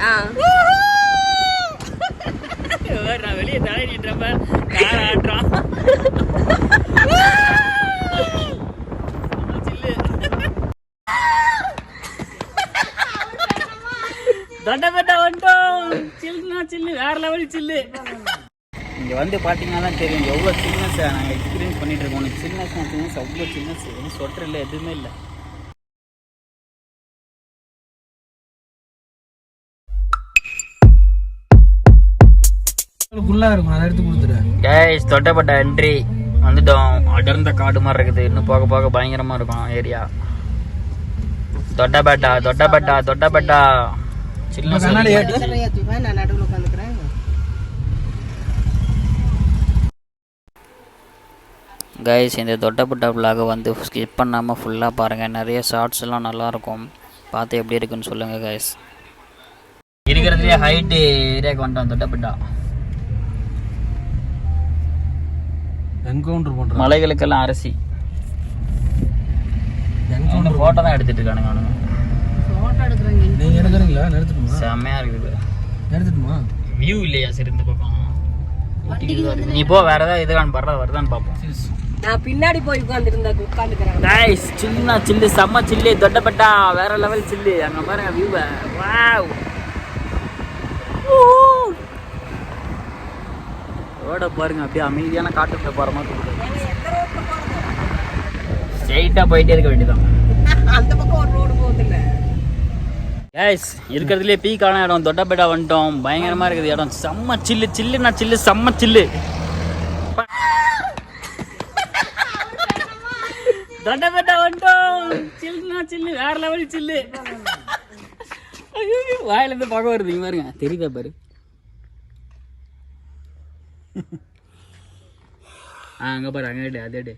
ஆ. நான் வெளியே தலை நின்றப்ப கார் ஆட்டுறான். சில்லு. தொண்டப்பட்ட வந்துட்டோம். சில்லுனா சில்லு வேற லெவல் சில்லு. இங்கே வந்து பார்த்தீங்கன்னா தெரியும் எவ்வளோ சில்னஸ் நாங்கள் எக்ஸ்பீரியன்ஸ் பண்ணிட்டு இருக்கோம். சில்னஸ் சில்னஸ் அவ்வளோ சில்னஸ் எதுவும் சொட்டர் இல்லை எதுவுமே இல்லை. ஃபுல்லா இருக்கும். அதை எடுத்து கொடுத்துரு கேஸ் தொட்டப்பட்ட என்ட்ரி வந்துட்டோம். அடர்ந்த காடு மாதிரி இருக்குது. இன்னும் போக போக பயங்கரமா இருக்கும் ஏரியா தொட்டப்பட்டா தொட்டப்பட்டா தொட்டப்பட்டா. சின்ன கண்ணாடி நான் நடுவில் உட்காந்துக்கிறேன் கைஸ் இந்த தொட்டப்பட்டா vlog வந்து ஸ்கிப் பண்ணாமல் ஃபுல்லாக பாருங்கள் நிறைய ஷார்ட்ஸ் எல்லாம் நல்லாயிருக்கும் பார்த்து எப்படி இருக்குன்னு சொல்லுங்கள் கைஸ் இருக்கிறதுலே ஹைட்டு ஏரியாவுக்கு வந்துட்டோம் தொட்டப்பட்டா. என்கவுண்டர் பண்றான் மலைகளுக்கெல்லாம் அரசி. அவனு ஃபோட்டோ தான் எடுத்துட்டு இருக்கானுங்க அவனுங்க. ஃபோட்டோ எடுக்கிறேங்க. நீங்க எடுக்கிறீங்களா? நிறுத்தணுமா செம்மையாக இருக்குது நிறுத்தணுமா வியூ இல்லையா சரி இந்த பக்கம்? நீ போ வேற ஏதாவது இதுகான் படுறா வருதான்னு பார்ப்போம் நான் பின்னாடி போய் உட்காந்துருந்தா உட்காந்துக்கிறேன் கைஸ் சின்ன சில்லு செம்ம சில்லு தொட்டப்பட்டா வேற லெவல் சில்லு. அங்க பாருங்க வியூவை வாவ் ரோட பாருங்க அப்படியே அமைதியான காட்டுக்குள்ள போற மாதிரி இருக்கு ஸ்ட்ரைட்டா போயிட்டே இருக்க வேண்டியதான் அந்த பக்கம் ஒரு ரோடு போகுது இல்ல கைஸ் இருக்கிறதுலே பீக்கான இடம் தொட்டப்பேட்டா வந்துட்டோம். பயங்கரமா இருக்குது இடம். செம்ம சில்லு சில்லுனா சில்லு செம்ம சில்லு தொட்டப்பேட்டா வந்துட்டோம். சில்லுனா சில்லு வேற லெவல் சில்லு ஐயோ, வாயில இருந்து பக்கம் வருது இங்க பாருங்க. தெரியுதா பாரு? ஆ அங்க பாரு அங்க எடு, அது எடு.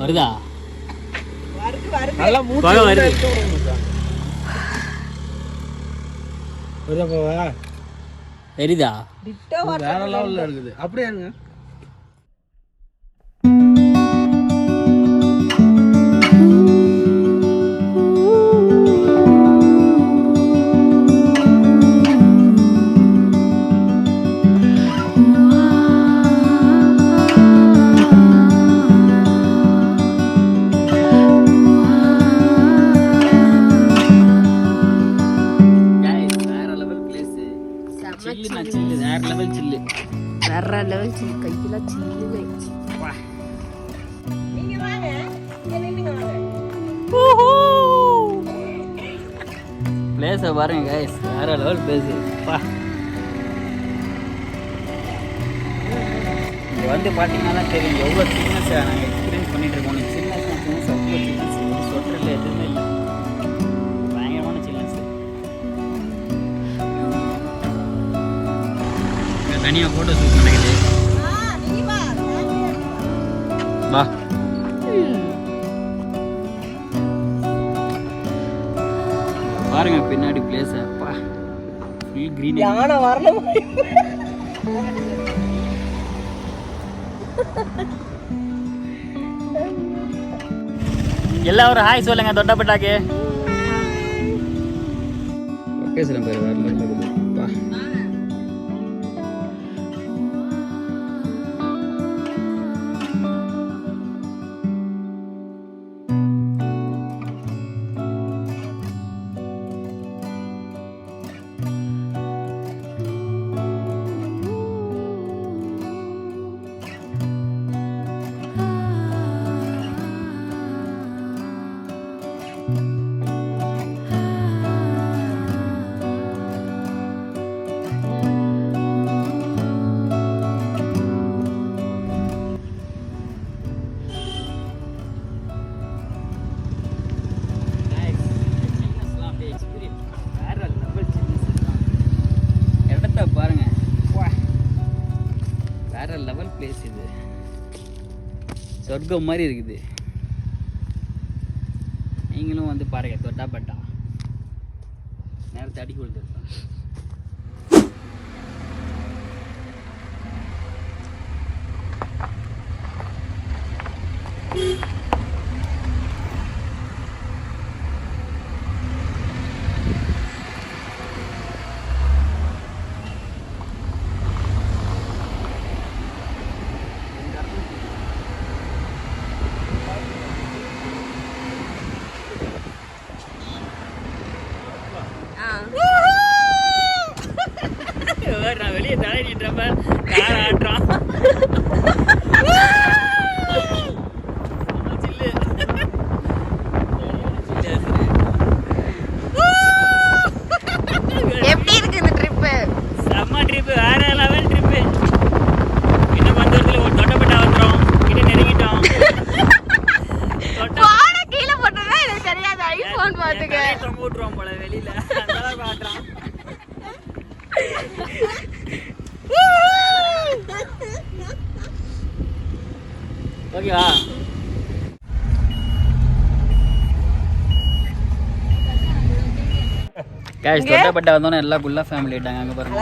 வருதா? நல்லா மூச்சு பகம் வருது. வருதா போவா? தெரியுதா வேற லெவல்ல இருக்குது. அப்படியே பிளேஸை பாருங்க கைஸ் வேற லெவல் பிளேஸ் பா. இங்க வந்து பார்த்தீங்கன்னா தெரியும் எவ்வளோ சில்னஸ் நாங்கள் எக்ஸ்பீரியன்ஸ் பண்ணிட்டு இருக்கோம். உனக்கு சில்னஸ் சில்னஸ் அவ்வளோ சில்னஸ் சொட்டரில் எதுவுமே இல்லை. பயங்கரமான சில்னஸ் தனியாக ஃபோட்டோ ஷூட் நடக்குது வா. பாருங்க பின்னாடி பிளேஸ் அப்பா ஃபுல் க்ரீன் யானை வரணும் எல்லாம் ஒரு ஹாய் சொல்லுங்க தொட்டப்பட்டாக்கு. லொக்கேஷன் பேர் வேற சொர்க்கம் மாதிரி இருக்குது நீங்களும் வந்து பாருங்க தொட்டாப்பட்டா நேரத்தை அடி கொடுத்துருக்கோம் Thank you. தலை நின்றப்ப கார் ஆட்டுறான் எப்படி இருக்கு இந்த ட்ரிப்பு செம்ம ட்ரிப்பு வேற லெவல் ட்ரிப்பு இன்னும் கொஞ்ச தூரத்தில் ஒரு தொட்டப்பட்டா வந்துடும் கிட்ட நெருங்கிட்டோம் தொட்ட- பாட கீழே போட்டதா எனக்கு தெரியாது ஐபோன் பாத்துக்க என் தலையை தொங்க விட்டுருவான் போல வெளியில அந்த அளவுக்கு ஆட்டுறான் ஓகேவா கேஷ் தொட்டப்பட்ட வந்தோன்னே எல்லாம் குல்லா ஃபேமிலி ஆயிட்டாங்க அங்கே பாருங்க.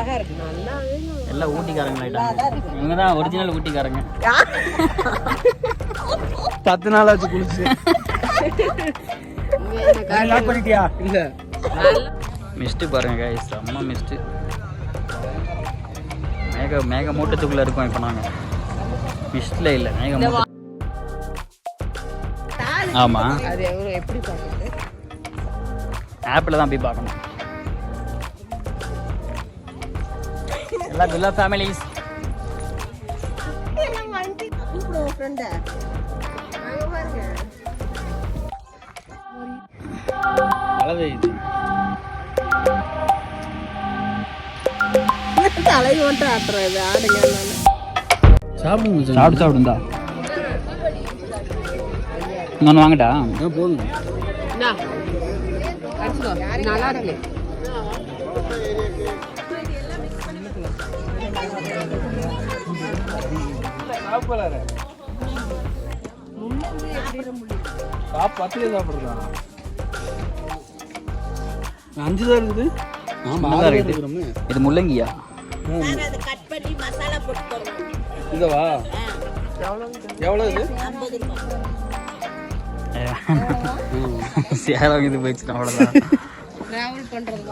எல்லாம் ஊட்டிக்காரங்க ஆயிட்டாங்க. இவங்க தான் ஒரிஜினல் ஊட்டிக்காரங்க. பத்து நாள் ஆச்சு குளிச்சு. லாக் பண்ணிட்டியா? இல்ல மிஸ்ட்டு பாருங்க guys. செம்ம மிஸ்ட்டு மேக மேக மூட்டத்துக்குள்ளே இருக்கோம் இப்போ நாங்கள் மிஸ்டில் இல்லை மேக மூட்ட ஆமாம் ஆப்பில் தான் போய் பார்க்கணும். எல்லா குல்லா ஃபேமிலிஸ் மழை பெய்யுது தலை மட்டும் ஆட்டுறது ஆடுங்க சாப்பிடுங்க. சாப்பிட்டு சாப்பிடுந்தா இன்னொன்று வாங்கட்டா போதும் நல்லா இருக்கு சாப் பத்திலே சாப்பிடுறதா? அஞ்சு தான் இருக்குது. ஆமா நல்லா ஆறு இருக்குது. இருக்கிறோமே இது முள்ளங்கியா? இதவா? எவ்வளோ இது? சேலம் இது போயிடுச்சு அவ்வளோதான் டிராவல் பண்றது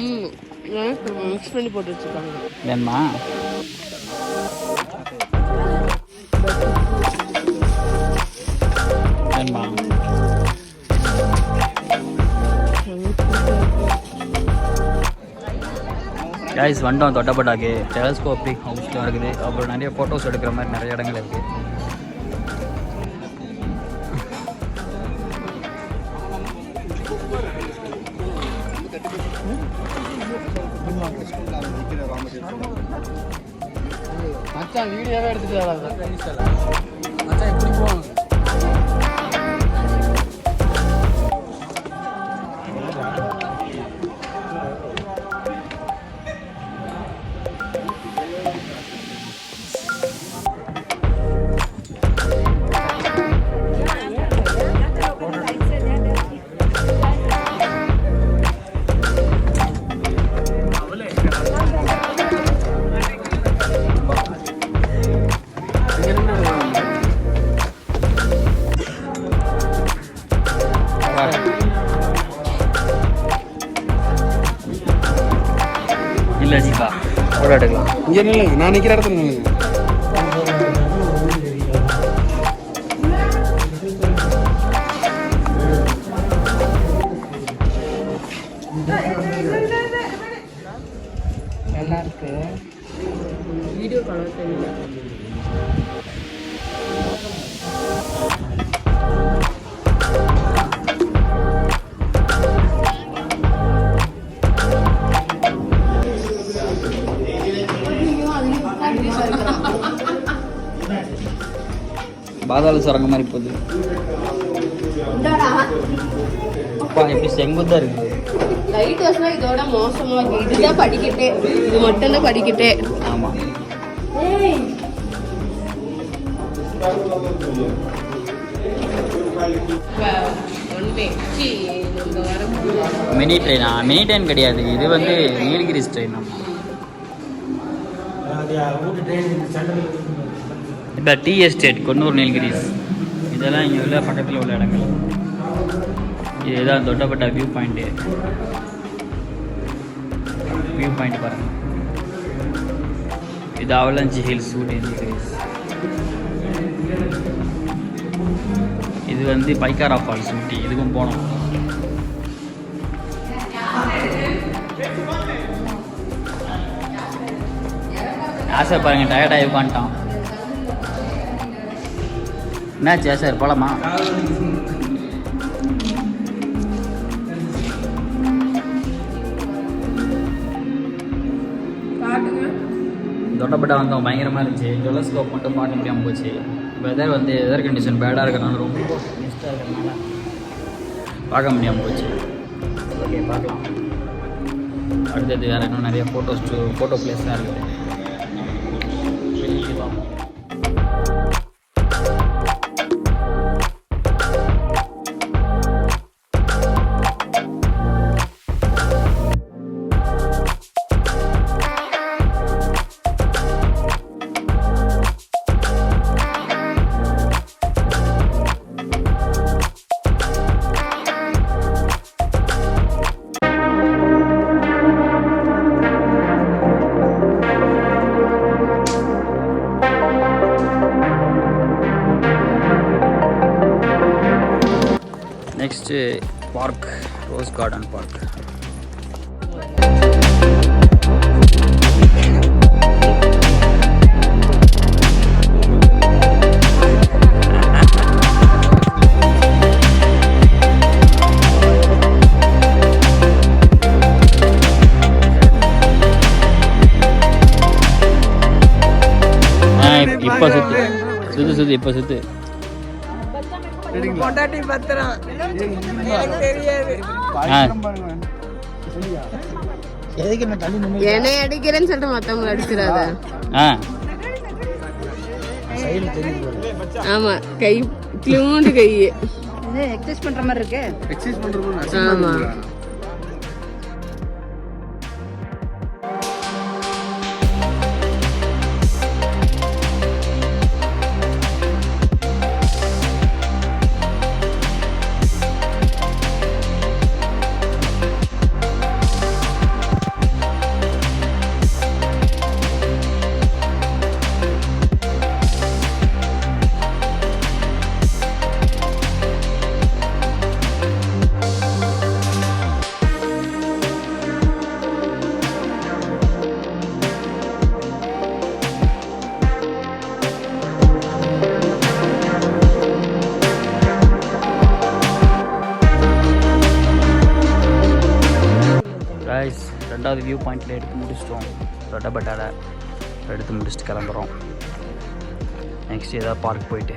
ம். மிக்ஸ் பண்ணி போட்டு வச்சிருக்காங்க. வேணுமா? வேணுமா? கைஸ் வந்துட்டோம் தொட்டப்பட்டாக்கு டெலஸ்கோப்பிக் ஹவுஸ்லாம் இருக்குது. அப்புறம் நிறைய ஃபோட்டோஸ் எடுக்கிற மாதிரி நிறைய இடங்கள் இருக்குது வீடியோவே எடுத்துட்டு வராங்க ஃபோட்டோ எடுக்கலாம் இங்கே நில்லுங்க நான் நிற்கிற இடத்துல நில்லுங்க நல்லா. இருக்கு வீடியோ காண தெரியல. பாதாள சுரங்க மாதிரி போகுது. அப்பா எப்படி செங்குத்தாக இருக்குது லைட் ஹவுஸ்னா இதோட மோசமா இருக்கு. இதுதான் படிக்கட்டே. இது மட்டும் தான் படிக்கட்டே. ஆமாம் வரும்போது மினி ட்ரெயினா மினி ட்ரெயின் கிடையாது. இது வந்து Nilgiris train the tea estate Coonoor Nilgiris. இதெல்லாம் இங்கே உள்ள பக்கத்தில் உள்ள இடங்கள். இதுதான் Doddabetta view point view point பாருங்கள் இது அவலஞ்சி ஹில்ஸ் ஊட்டி நீலகிரிஸ். இது வந்து பைக்காரா ஃபால்ஸ் ஊட்டி. இதுக்கும் போனோம். ஆசை பாருங்க டயர்டாகி உட்காந்துட்டான். என்னாச்சு சார்? போலாமா? தொட்டப்பட்டா வந்தோம் பயங்கரமாக இருந்துச்சு. ஜொலஸ்கோப் மட்டும் பார்க்க முடியாமல் போச்சு. வெதர் வந்து வெதர் கண்டிஷன் பேடாக இருக்கிறனால ரொம்ப மிஸ்டாக இருக்கிறனால பார்க்க முடியாமல் போச்சு. ஓகே பார்க்கலாம். அடுத்தது வேறு இன்னும் நிறைய ஃபோட்டோஸ் ஃபோட்டோ பிளேஸ்லாம் இருக்குது next park rose garden park இப்போ சுத்து சுத்து சுத்து இப்போ சுத்து பொண்டாட்டி பத்திரம்? எனக்கு தெரியாது. என்னை அடிக்கிறேன்னு சொல்லிட்டு மத்தவங்களை அடிச்சிடாத. ஆமா கை கிளூண்டு கை. எக்ஸசைஸ் பண்ற மாதிரி இருக்கு. எக்ஸசைஸ் ஆமா. காய்ஸ் ரெண்டாவது வியூ பாயிண்டில் எடுத்து முடிச்சிட்டோம். ரெட்டப்பட்டால எடுத்து முடிச்சுட்டு கிளம்புறோம். நெக்ஸ்ட் ஏதாவது பார்க் போயிட்டு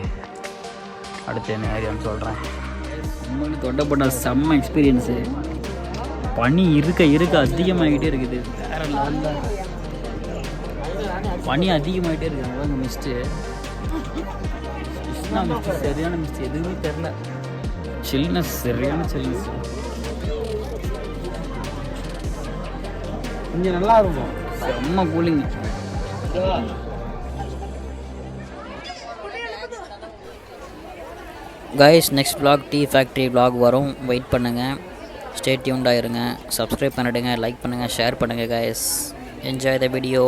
அடுத்து என்ன ஏரியான்னு சொல்கிறேன் உண்மையிலே தொட்டப்பட்ட செம்ம எக்ஸ்பீரியன்ஸு பனி இருக்க இருக்க அதிகமாகிட்டே இருக்குது. வேற லெவலில் பனி அதிகமாகிட்டே இருக்குது. அவ்வளோ மிஸ்ட்டு மிஸ்ட்னா மிஸ்ட்டு சரியான மிஸ்ட் எதுவுமே தெரில. சில்னஸ் சரியான சில்னஸ் இங்கே நல்லா இருக்கும். செம்ம cooling guys next black tea factory black வரும். வெயிட் பண்ணுங்கள் ஸ்டே டியூன்டாக இருங்க. சப்ஸ்கிரைப் பண்ணிடுங்க லைக் பண்ணுங்கள் ஷேர் பண்ணுங்கள் கைஸ் என்ஜாய் த வீடியோ